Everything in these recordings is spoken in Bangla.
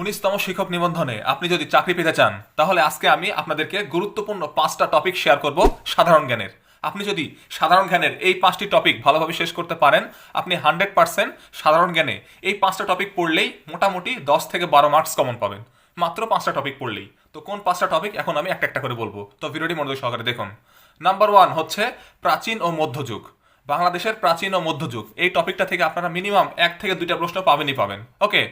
উনিশতম শিক্ষক নিবন্ধনে আপনি যদি চাকরি পেতে চান, তাহলে আজকে আমি আপনাদেরকে গুরুত্বপূর্ণ পাঁচটা টপিক শেয়ার করব সাধারণ জ্ঞানের। আপনি যদি সাধারণ জ্ঞানের এই পাঁচটি টপিক ভালোভাবে শেষ করতে পারেন, আপনি হান্ড্রেড পার্সেন্ট সাধারণ জ্ঞানে এই পাঁচটা টপিক পড়লেই মোটামুটি দশ থেকে বারো মার্কস কমন পাবেন। মাত্র পাঁচটা টপিক পড়লেই। তো কোন পাঁচটা টপিক এখন আমি একটা একটা করে বলব। তো ভিডিওটি মনোযোগ সহকারে দেখুন। নাম্বার ওয়ান হচ্ছে প্রাচীন ও মধ্যযুগ। বাংলাদেশের প্রাচীন ও মধ্যযুগ, এই টপিকটা থেকে আপনারা মিনিমাম এক থেকে দুইটা প্রশ্ন পাবেনই পাবেন। ওকে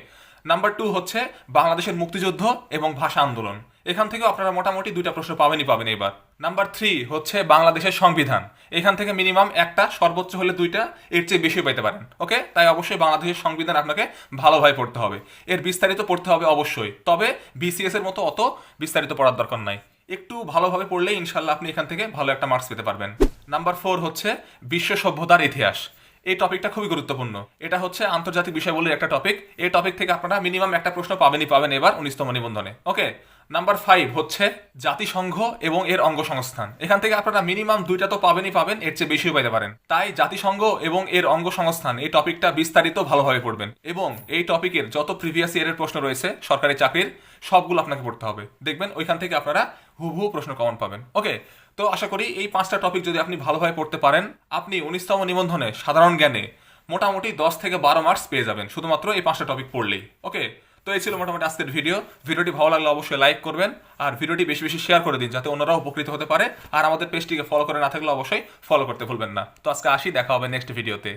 নাম্বার টু হচ্ছে বাংলাদেশের মুক্তিযুদ্ধ এবং ভাষা আন্দোলন। এখান থেকেও আপনারা মোটামুটি দুইটা প্রশ্ন পাবেনই পাবেন এবার। নাম্বার থ্রি হচ্ছে বাংলাদেশের সংবিধান। এখান থেকে মিনিমাম একটা, সর্বোচ্চ হলে দুইটা, এর চেয়ে বেশি পেতে পারেন। ওকে তাই অবশ্যই বাংলাদেশের সংবিধান আপনাকে ভালোভাবে পড়তে হবে। এর বিস্তারিত পড়তে হবে অবশ্যই। তবে বিসিএস এর মতো অত বিস্তারিত পড়ার দরকার নাই। একটু ভালোভাবে পড়লে ইনশাল্লাহ আপনি এখান থেকে ভালো একটা মার্কস পেতে পারবেন। নাম্বার ফোর হচ্ছে বিশ্ব সভ্যতার ইতিহাস। এই টপিকটা খুবই গুরুত্বপূর্ণ। এটা হচ্ছে আন্তর্জাতিক বিষয় বলে একটা টপিক এই টপিক থেকে আপনারা মিনিমাম একটা প্রশ্ন পাবেনই, পাবেন এবার উনিশতম নিবন্ধনে। ওকে নাম্বার ফাইভ হচ্ছে জাতিসংঘ এবং এর অঙ্গসংস্থান। এখান থেকে আপনারা মিনিমাম দুইটা তো পাবেনই পাবেন, এর চেয়ে বেশিও পেতে পারেন। তাই জাতিসংঘ এবং এর অঙ্গসংস্থান, এই টপিকটা বিস্তারিত ভালোভাবে পড়বেন। এবং এই টপিকের যত প্রিভিয়াস ইয়ারের প্রশ্ন রয়েছে, সরকারি চাকরির, সবগুলো আপনাকে পড়তে হবে। দেখবেন ওইখান থেকে আপনারা হুবহু প্রশ্ন কমন পাবেন। ওকে তো আশা করি এই পাঁচটা টপিক যদি আপনি ভালোভাবে পড়তে পারেন, আপনি উনিশতম নিবন্ধনে সাধারণ জ্ঞানে মোটামুটি দশ থেকে বারো মার্কস পেয়ে যাবেন, শুধুমাত্র এই পাঁচটা টপিক পড়লেই। ওকে তো এই ছিল মোটামুটি আজকের ভিডিও ভিডিওটি ভালো লাগলে অবশ্যই লাইক করবেন আর ভিডিওটি বেশি বেশি শেয়ার করে দিন যাতে অন্যরাও উপকৃত হতে পারে। আর আমাদের পেজটিকে ফলো করে না থাকলে অবশ্যই ফলো করতে ভুলবেন না। তো আজকে আসি, দেখা হবে নেক্সট ভিডিওতে